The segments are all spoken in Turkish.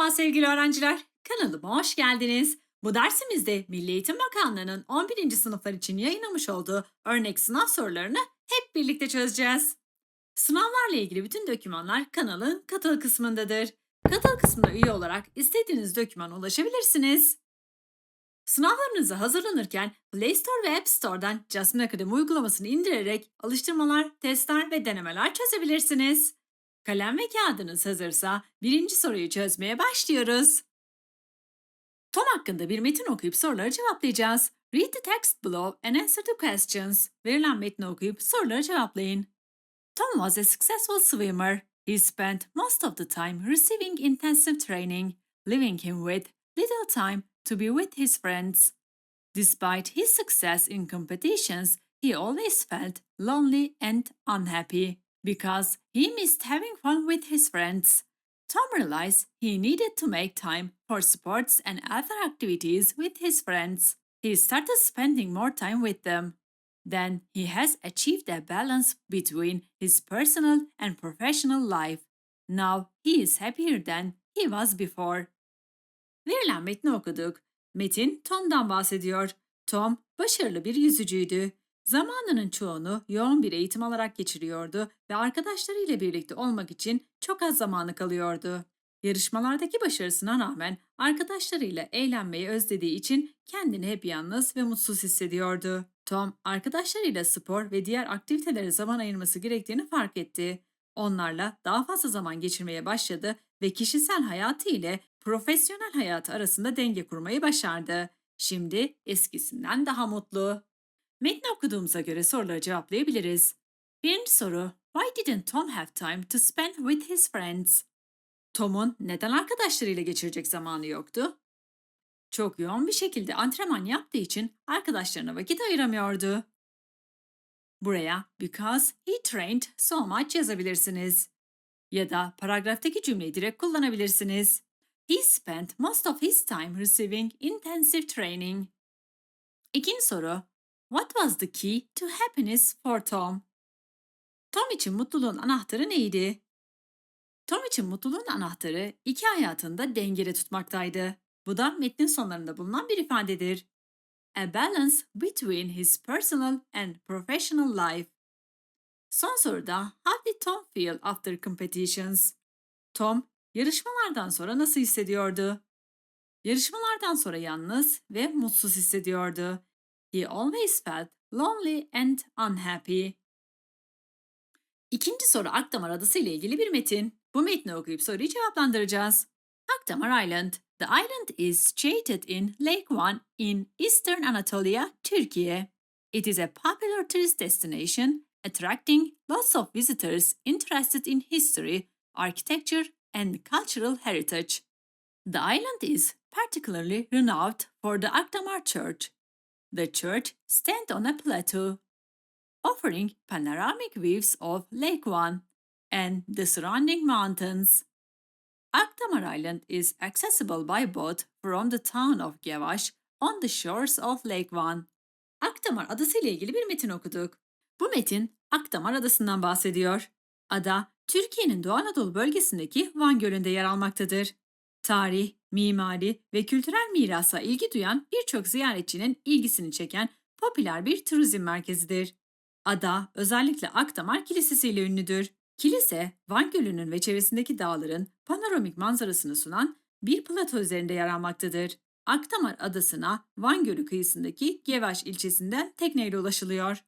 Merhaba sevgili öğrenciler, kanalıma hoş geldiniz. Bu dersimizde Milli Eğitim Bakanlığı'nın 11. sınıflar için yayınlamış olduğu örnek sınav sorularını hep birlikte çözeceğiz. Sınavlarla ilgili bütün dokümanlar kanalın katıl kısmındadır. Katıl kısmına üye olarak istediğiniz dokümana ulaşabilirsiniz. Sınavlarınıza hazırlanırken Play Store ve App Store'dan Jasmine Academy uygulamasını indirerek alıştırmalar, testler ve denemeler çözebilirsiniz. Kalem ve kağıdınız hazırsa birinci soruyu çözmeye başlıyoruz. Tom hakkında bir metin okuyup soruları cevaplayacağız. Read the text below and answer the questions. Verilen metni okuyup soruları cevaplayın. Tom was a successful swimmer. He spent most of the time receiving intensive training, leaving him with little time to be with his friends. Despite his success in competitions, he always felt lonely and unhappy because he missed having fun with his friends. Tom realized he needed to make time for sports and other activities with his friends. He started spending more time with them. Then he has achieved a balance between his personal and professional life. Now he is happier than he was before. Verilen metni okuduk. Metin Tom'dan bahsediyor. Tom başarılı bir yüzücüydü. Zamanının çoğunu yoğun bir eğitim alarak geçiriyordu ve arkadaşlarıyla birlikte olmak için çok az zamanı kalıyordu. Yarışmalardaki başarısına rağmen arkadaşlarıyla eğlenmeyi özlediği için kendini hep yalnız ve mutsuz hissediyordu. Tom, arkadaşlarıyla spor ve diğer aktivitelere zaman ayırması gerektiğini fark etti. Onlarla daha fazla zaman geçirmeye başladı ve kişisel hayatı ile profesyonel hayatı arasında denge kurmayı başardı. Şimdi eskisinden daha mutlu. Metni okuduğumuza göre soruları cevaplayabiliriz. Birinci soru. Why didn't Tom have time to spend with his friends? Tom'un neden arkadaşlarıyla geçirecek zamanı yoktu? Çok yoğun bir şekilde antrenman yaptığı için arkadaşlarına vakit ayıramıyordu. Buraya because he trained so much yazabilirsiniz. Ya da paragraftaki cümleyi direkt kullanabilirsiniz. He spent most of his time receiving intensive training. İkinci soru. What was the key to happiness for Tom? Tom için mutluluğun anahtarı neydi? Tom için mutluluğun anahtarı iki hayatında dengede tutmaktaydı. Bu da metnin sonlarında bulunan bir ifadedir. A balance between his personal and professional life. Son soruda how did Tom feel after competitions? Tom yarışmalardan sonra nasıl hissediyordu? Yarışmalardan sonra yalnız ve mutsuz hissediyordu. He always felt lonely and unhappy. İkinci soru Akdamar Adası ile ilgili bir metin. Bu metni okuyup soruyu cevaplandıracağız. Akdamar Island. The island is situated in Lake Van in eastern Anatolia, Turkey. It is a popular tourist destination, attracting lots of visitors interested in history, architecture, and cultural heritage. The island is particularly renowned for the Akdamar Church. The church stands on a plateau, offering panoramic views of Lake Van and the surrounding mountains. Akdamar Island is accessible by boat from the town of Gevaş on the shores of Lake Van. Akdamar Adası ile ilgili bir metin okuduk. Bu metin Akdamar Adası'ndan bahsediyor. Ada, Türkiye'nin Doğu Anadolu bölgesindeki Van Gölü'nde yer almaktadır. Tarih, mimari ve kültürel mirasa ilgi duyan birçok ziyaretçinin ilgisini çeken popüler bir turizm merkezidir. Ada özellikle Akdamar Kilisesi ile ünlüdür. Kilise, Van Gölü'nün ve çevresindeki dağların panoramik manzarasını sunan bir plato üzerinde yer almaktadır. Akdamar Adası'na Van Gölü kıyısındaki Gevaş ilçesinden tekneyle ulaşılıyor.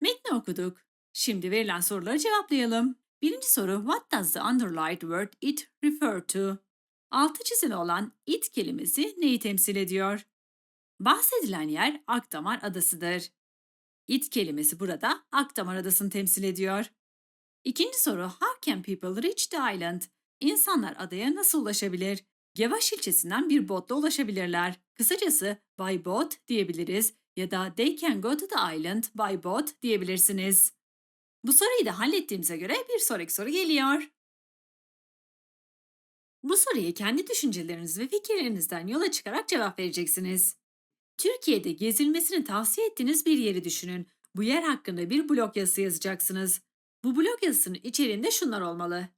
Metni okuduk. Şimdi verilen soruları cevaplayalım. Birinci soru What does the underlined word it refer to? Altı çizili olan it kelimesi neyi temsil ediyor? Bahsedilen yer Akdamar Adası'dır. It kelimesi burada Akdamar Adası'nı temsil ediyor. İkinci soru How can people reach the island? İnsanlar adaya nasıl ulaşabilir? Gevaş ilçesinden bir botla ulaşabilirler. Kısacası by boat diyebiliriz ya da they can go to the island by boat diyebilirsiniz. Bu soruyu da hallettiğimize göre bir sonraki soru geliyor. Bu soruya kendi düşünceleriniz ve fikirlerinizden yola çıkarak cevap vereceksiniz. Türkiye'de gezilmesini tavsiye ettiğiniz bir yeri düşünün. Bu yer hakkında bir blog yazısı yazacaksınız. Bu blog yazısının içeriğinde şunlar olmalı.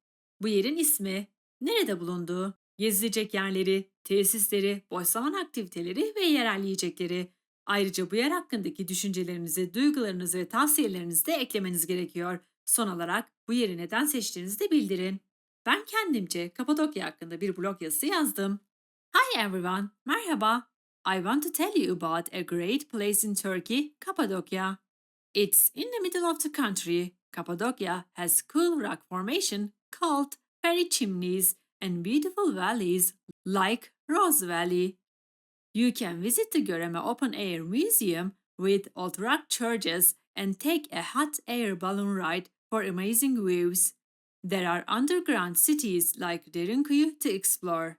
Bu yerin ismi, nerede bulunduğu, Gezilecek yerleri, tesisleri, boş zaman aktiviteleri ve yerel yiyecekleri. Ayrıca bu yer hakkındaki düşüncelerinizi, duygularınızı ve tavsiyelerinizi de eklemeniz gerekiyor. Son olarak bu yeri neden seçtiğinizi de bildirin. Ben kendimce Kapadokya hakkında bir blog yazısı yazdım. Hi everyone, merhaba. I want to tell you about a great place in Turkey, Cappadocia. It's in the middle of the country. Cappadocia has cool rock formation called fairy chimneys and beautiful valleys like Rose Valley. You can visit the Göreme Open Air Museum with old rock churches and take a hot air balloon ride for amazing views. There are underground cities like Derinkuyu to explore.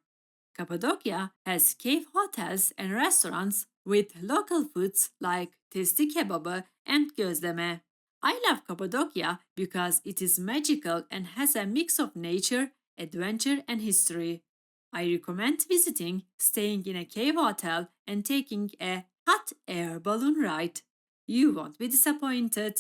Cappadocia has cave hotels and restaurants with local foods like testi kebabı and gözleme. I love Cappadocia because it is magical and has a mix of nature, adventure, and history. I recommend visiting, staying in a cave hotel, and taking a hot air balloon ride. You won't be disappointed.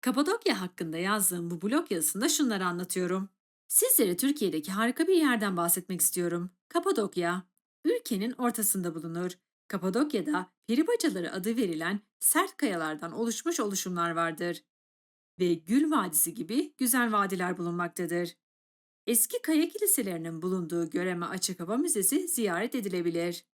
Kapadokya hakkında yazdığım bu blog yazısında şunları anlatıyorum. Sizlere Türkiye'deki harika bir yerden bahsetmek istiyorum. Kapadokya. Ülkenin ortasında bulunur. Kapadokya'da peribacaları adı verilen sert kayalardan oluşmuş oluşumlar vardır. Ve Gül Vadisi gibi güzel vadiler bulunmaktadır. Eski kaya kiliselerinin bulunduğu Göreme Açık Hava Müzesi ziyaret edilebilir.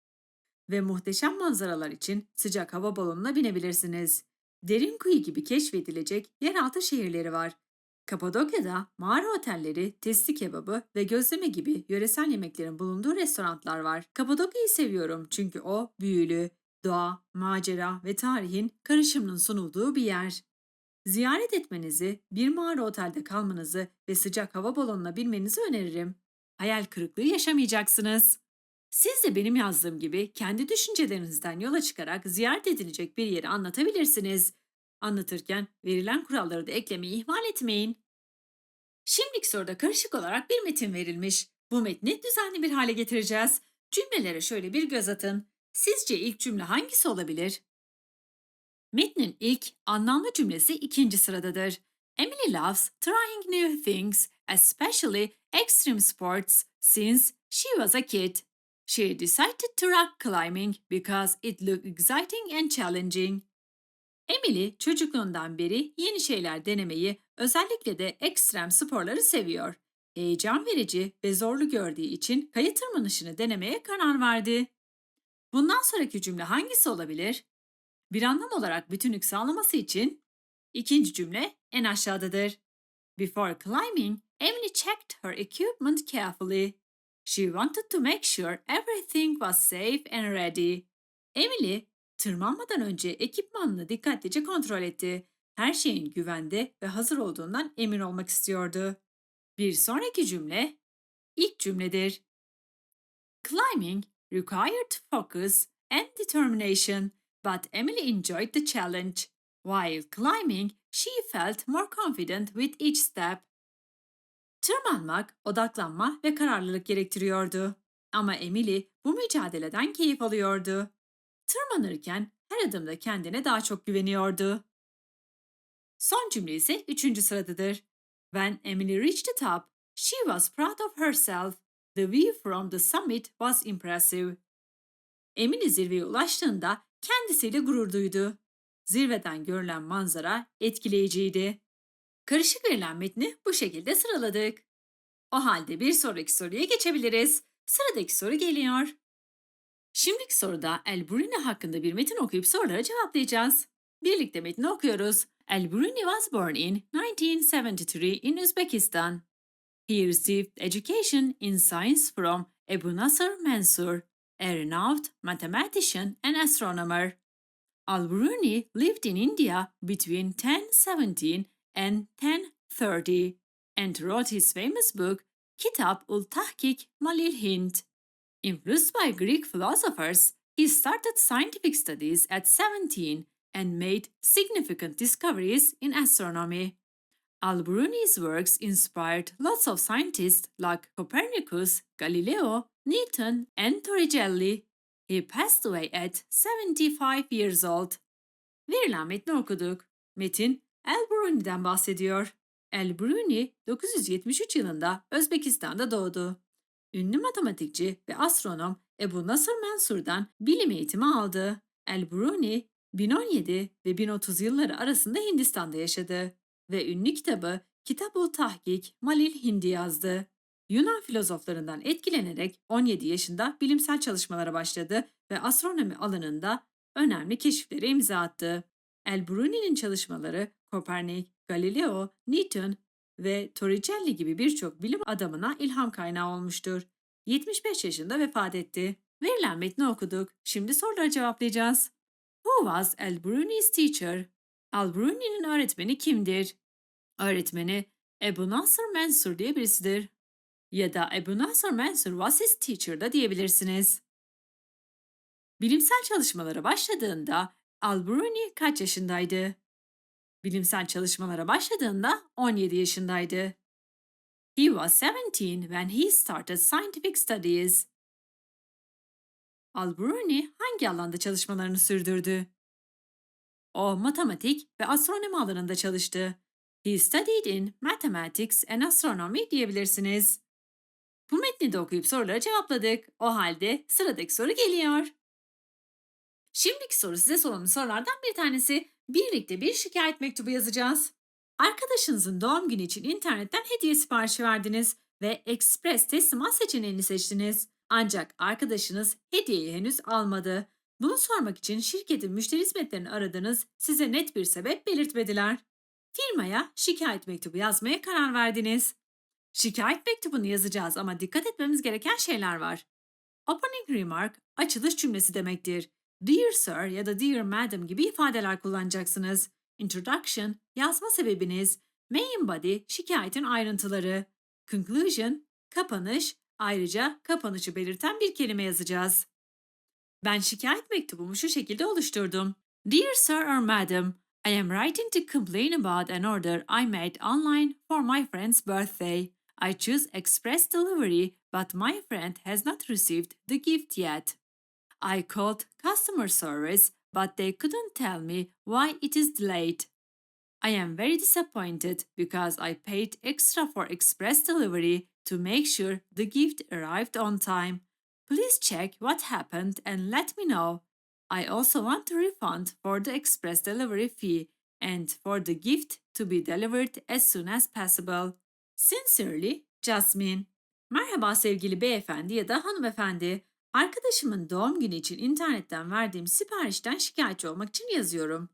Ve muhteşem manzaralar için sıcak hava balonuna binebilirsiniz. Derin kuyu gibi keşfedilecek yeraltı şehirleri var. Kapadokya'da mağara otelleri, testi kebabı ve gözleme gibi yöresel yemeklerin bulunduğu restoranlar var. Kapadokya'yı seviyorum çünkü o büyülü, doğa, macera ve tarihin karışımının sunulduğu bir yer. Ziyaret etmenizi, bir mağara otelde kalmanızı ve sıcak hava balonuna binmenizi öneririm. Hayal kırıklığı yaşamayacaksınız. Siz de benim yazdığım gibi kendi düşüncelerinizden yola çıkarak ziyaret edilecek bir yeri anlatabilirsiniz. Anlatırken verilen kuralları da eklemeyi ihmal etmeyin. Şimdiki soruda karışık olarak bir metin verilmiş. Bu metni düzenli bir hale getireceğiz. Cümlelere şöyle bir göz atın. Sizce ilk cümle hangisi olabilir? Metnin ilk anlamlı cümlesi ikinci sıradadır. Emily loves trying new things, especially extreme sports, since she was a kid. She decided to rock climbing because it looked exciting and challenging. Emily çocukluğundan beri yeni şeyler denemeyi, özellikle de ekstrem sporları seviyor. Heyecan verici ve zorlu gördüğü için kaya tırmanışını denemeye karar verdi. Bundan sonraki cümle hangisi olabilir? Bir anlam olarak bütünlük sağlaması için ikinci cümle en aşağıdadır. Before climbing, Emily checked her equipment carefully. She wanted to make sure everything was safe and ready. Emily, tırmanmadan önce ekipmanını dikkatlice kontrol etti. Her şeyin güvende ve hazır olduğundan emin olmak istiyordu. Bir sonraki cümle ilk cümledir. Climbing required focus and determination, but Emily enjoyed the challenge. While climbing, she felt more confident with each step. Tırmanmak, odaklanma ve kararlılık gerektiriyordu. Ama Emily bu mücadeleden keyif alıyordu. Tırmanırken her adımda kendine daha çok güveniyordu. Son cümle ise üçüncü sıradadır. When Emily reached the top, she was proud of herself. The view from the summit was impressive. Emily zirveye ulaştığında kendisiyle gurur duydu. Zirveden görülen manzara etkileyiciydi. Karışık verilen metni bu şekilde sıraladık. O halde bir sonraki soruya geçebiliriz. Sıradaki soru geliyor. Şimdiki soruda El Bruni hakkında bir metin okuyup soruları cevaplayacağız. Birlikte metni okuyoruz. El Bruni was born in 1973 in Uzbekistan. He received education in science from Ebu Nasr Mansur, a renowned mathematician and astronomer. Al-Biruni lived in India between 1017 and 1030 and wrote his famous book Kitab ul Tahkik Malil Hind. Influenced by Greek philosophers, he started scientific studies at 17 and made significant discoveries in astronomy. Al-Biruni's works inspired lots of scientists like Copernicus, Galileo, Newton, and Torricelli. He passed away at 75 years old. Verilen metni okuduk. Metin El-Biruni'den bahsediyor. El-Biruni 973 yılında Özbekistan'da doğdu. ünlü matematikçi ve astronom Ebu Nasr Mansur'dan bilim eğitimi aldı. El-Bruni 1017 ve 1030 yılları arasında Hindistan'da yaşadı ve ünlü kitabı Kitab-ı Tahkik Malil Hindi yazdı. Yunan filozoflarından etkilenerek 17 yaşında bilimsel çalışmalara başladı ve astronomi alanında önemli keşiflere imza attı. El-Bruni'nin çalışmaları Kopernik, Galileo, Newton ve Torricelli gibi birçok bilim adamına ilham kaynağı olmuştur. 75 yaşında vefat etti. Verilen metni okuduk. Şimdi soruları cevaplayacağız. Who was El-Bruni's teacher? El-Bruni'nin öğretmeni kimdir? Öğretmeni Ebu Nasr Mansur diye birisidir. Ya da Ebu Nasr Mansur was his teacher da diyebilirsiniz. Bilimsel çalışmalara başladığında Al-Bruni kaç yaşındaydı? Bilimsel çalışmalara başladığında 17 yaşındaydı. He was 17 when he started scientific studies. Al-Bruni hangi alanda çalışmalarını sürdürdü? O matematik ve astronomi alanında çalıştı. He studied in mathematics and astronomy diyebilirsiniz. Bu metni de okuyup soruları cevapladık. O halde sıradaki soru geliyor. Şimdiki soru size sorulmuş sorulardan bir tanesi. Birlikte bir şikayet mektubu yazacağız. Arkadaşınızın doğum günü için internetten hediye siparişi verdiniz ve Express teslimat seçeneğini seçtiniz. Ancak arkadaşınız hediyeyi henüz almadı. Bunu sormak için şirketin müşteri hizmetlerini aradınız, size net bir sebep belirtmediler. Firmaya şikayet mektubu yazmaya karar verdiniz. Şikayet mektubunu yazacağız ama dikkat etmemiz gereken şeyler var. Opening remark açılış cümlesi demektir. Dear Sir ya da Dear Madam gibi ifadeler kullanacaksınız. Introduction, yazma sebebiniz. Main body, şikayetin ayrıntıları. Conclusion, kapanış, ayrıca kapanışı belirten bir kelime yazacağız. Ben şikayet mektubumu şu şekilde oluşturdum. Dear Sir or Madam, I am writing to complain about an order I made online for my friend's birthday. I choose express delivery, but my friend has not received the gift yet. I called customer service, but they couldn't tell me why it is delayed. I am very disappointed because I paid extra for express delivery to make sure the gift arrived on time. Please check what happened and let me know. I also want a refund for the express delivery fee and for the gift to be delivered as soon as possible. Sincerely, Jasmine. Merhaba sevgili beyefendi ya da hanımefendi. Arkadaşımın doğum günü için internetten verdiğim siparişten şikayetçi olmak için yazıyorum.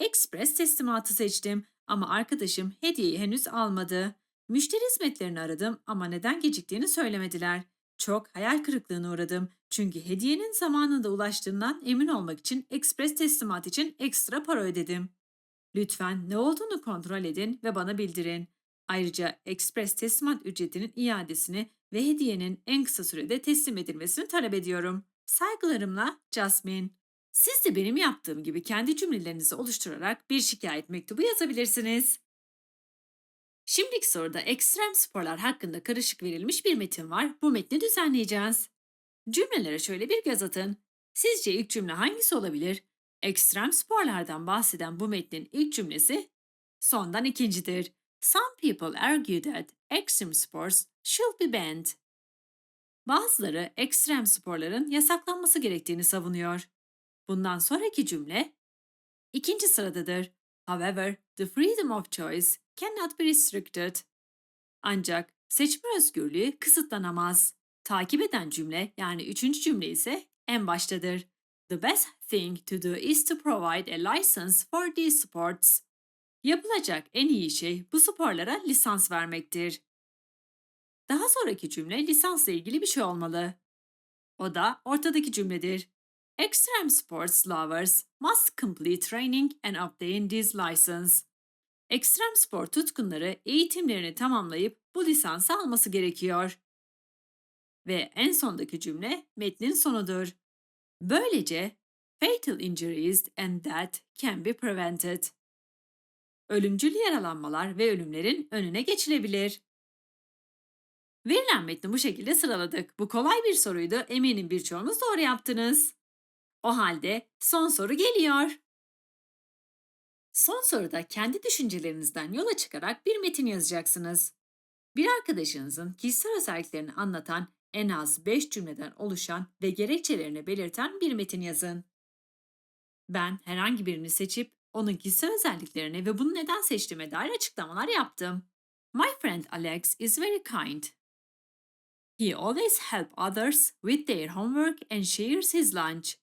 Express teslimatı seçtim ama arkadaşım hediyeyi henüz almadı. Müşteri hizmetlerini aradım ama neden geciktiğini söylemediler. Çok hayal kırıklığına uğradım çünkü hediyenin zamanında ulaştığından emin olmak için Express teslimat için ekstra para ödedim. Lütfen ne olduğunu kontrol edin ve bana bildirin. Ayrıca Express teslimat ücretinin iadesini ve hediyenin en kısa sürede teslim edilmesini talep ediyorum. Saygılarımla Jasmine. Siz de benim yaptığım gibi kendi cümlelerinizi oluşturarak bir şikayet mektubu yazabilirsiniz. Şimdiki soruda ekstrem sporlar hakkında karışık verilmiş bir metin var. Bu metni düzenleyeceğiz. Cümlelere şöyle bir göz atın. Sizce ilk cümle hangisi olabilir? Ekstrem sporlardan bahseden bu metnin ilk cümlesi sondan ikincidir. Some people argue that extreme sports should be banned. Bazıları ekstrem sporların yasaklanması gerektiğini savunuyor. Bundan sonraki cümle ikinci sıradadır. However, the freedom of choice cannot be restricted. Ancak seçme özgürlüğü kısıtlanamaz. Takip eden cümle yani üçüncü cümle ise en baştadır. The best thing to do is to provide a license for these sports. Yapılacak en iyi şey bu sporlara lisans vermektir. Daha sonraki cümle lisansla ilgili bir şey olmalı. O da ortadaki cümledir. Extreme sports lovers must complete training and obtain this license. Ekstrem spor tutkunları eğitimlerini tamamlayıp bu lisansı alması gerekiyor. Ve en sondaki cümle metnin sonudur. Böylece fatal injuries and death can be prevented. Ölümcül yaralanmalar ve ölümlerin önüne geçilebilir. Verilen metni bu şekilde sıraladık. Bu kolay bir soruydu. Eminim birçoğunuz doğru yaptınız. O halde son soru geliyor. Son soruda kendi düşüncelerinizden yola çıkarak bir metin yazacaksınız. Bir arkadaşınızın kişisel özelliklerini anlatan en az 5 cümleden oluşan ve gerekçelerini belirten bir metin yazın. Ben herhangi birini seçip onun kişisel özelliklerini ve bunu neden seçtiğime dair açıklamalar yaptım. My friend Alex is very kind. He always help others with their homework and shares his lunch.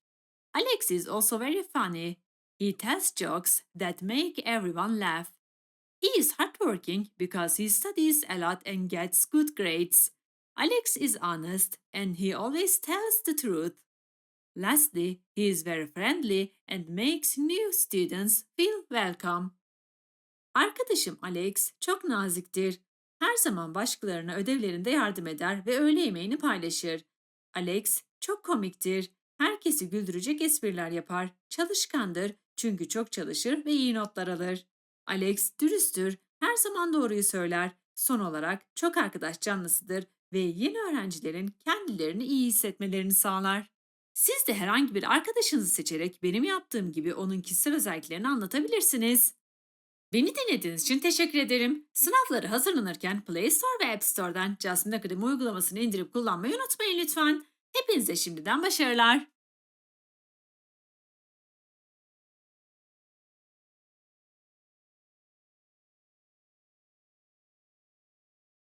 Alex is also very funny. He tells jokes that make everyone laugh. He is hardworking because he studies a lot and gets good grades. Alex is honest and he always tells the truth. Lastly, he is very friendly and makes new students feel welcome. Arkadaşım Alex çok naziktir. Her zaman başkalarına ödevlerinde yardım eder ve öğle yemeğini paylaşır. Alex çok komiktir. Herkesi güldürecek espriler yapar. Çalışkandır çünkü çok çalışır ve iyi notlar alır. Alex dürüsttür. Her zaman doğruyu söyler. Son olarak çok arkadaş canlısıdır ve yeni öğrencilerin kendilerini iyi hissetmelerini sağlar. Siz de herhangi bir arkadaşınızı seçerek benim yaptığım gibi onun kişisel özelliklerini anlatabilirsiniz. Beni dinlediğiniz için teşekkür ederim. Sınavları hazırlanırken Play Store ve App Store'dan Jasmine Akademi uygulamasını indirip kullanmayı unutmayın lütfen. Hepinize şimdiden başarılar.